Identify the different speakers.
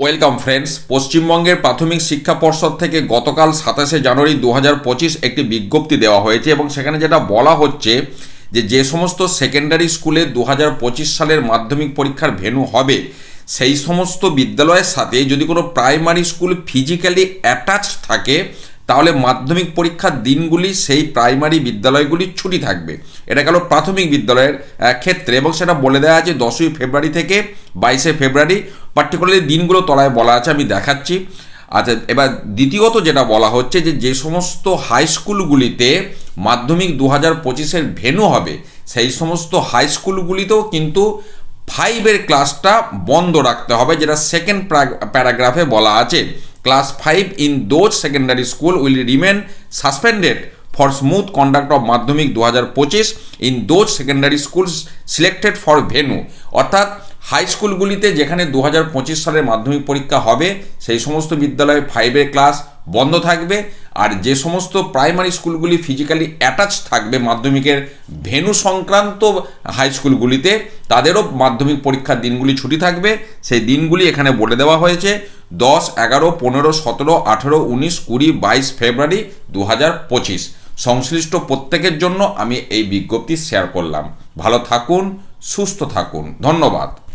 Speaker 1: Welcome friends পশ্চিমবঙ্গের প্রাথমিক শিক্ষা পর্ষদ থেকে গতকাল সাতাশে জানুয়ারি দু হাজার পঁচিশ একটি বিজ্ঞপ্তি দেওয়া হয়েছে এবং সেখানে যেটা বলা হচ্ছে যে যে সমস্ত সেকেন্ডারি স্কুলে দু হাজার পঁচিশ সালের মাধ্যমিক পরীক্ষার ভেনু হবে, সেই সমস্ত বিদ্যালয়ের সাথে যদি কোনো প্রাইমারি স্কুল ফিজিক্যালি অ্যাটাচ থাকে তাহলে মাধ্যমিক পরীক্ষার দিনগুলি সেই প্রাইমারি বিদ্যালয়গুলি ছুটি থাকবে। এটা গেল প্রাথমিক বিদ্যালয়ের ক্ষেত্রে এবং সেটা বলে দেওয়া আছে দশই ফেব্রুয়ারি থেকে বাইশে ফেব্রুয়ারি। পার্টিকুলারলি দিনগুলো তলায় বলা আছে, আমি দেখাচ্ছি। আচ্ছা এবার দ্বিতীয়ত যেটা বলা হচ্ছে যে যে সমস্ত হাই স্কুলগুলিতে মাধ্যমিক দু হাজার পঁচিশের ভেনু হবে, সেই সমস্ত হাই স্কুলগুলিতেও কিন্তু ফাইভের ক্লাসটা বন্ধ রাখতে হবে, যেটা সেকেন্ড প্যারাগ্রাফে বলা আছে। Class five in those secondary school will remain suspended for smooth conduct of মাধ্যমিক দু হাজার পঁচিশ in those secondary school selected for venue অর্থাৎ হাই স্কুলগুলিতে যেখানে দু হাজার পঁচিশ সালের মাধ্যমিক পরীক্ষা হবে, সেই সমস্ত বিদ্যালয়ে ফাইভের ক্লাস বন্ধ থাকবে। আর যে সমস্ত প্রাইমারি স্কুলগুলি ফিজিক্যালি অ্যাটাচ থাকবে মাধ্যমিকের ভেনু সংক্রান্ত হাই স্কুলগুলিতে তাদেরও মাধ্যমিক পরীক্ষার দিনগুলি ছুটি থাকবে। সেই দিনগুলি এখানে বলে দেওয়া হয়েছে। দশ, এগারো, পনেরো, সতেরো, আঠেরো, উনিশ, কুড়ি, বাইশ ফেব্রুয়ারি দু হাজার পঁচিশ। সংশ্লিষ্ট প্রত্যেকের জন্য আমি এই বিজ্ঞপ্তি শেয়ার করলাম। ভালো থাকুন, সুস্থ থাকুন। ধন্যবাদ।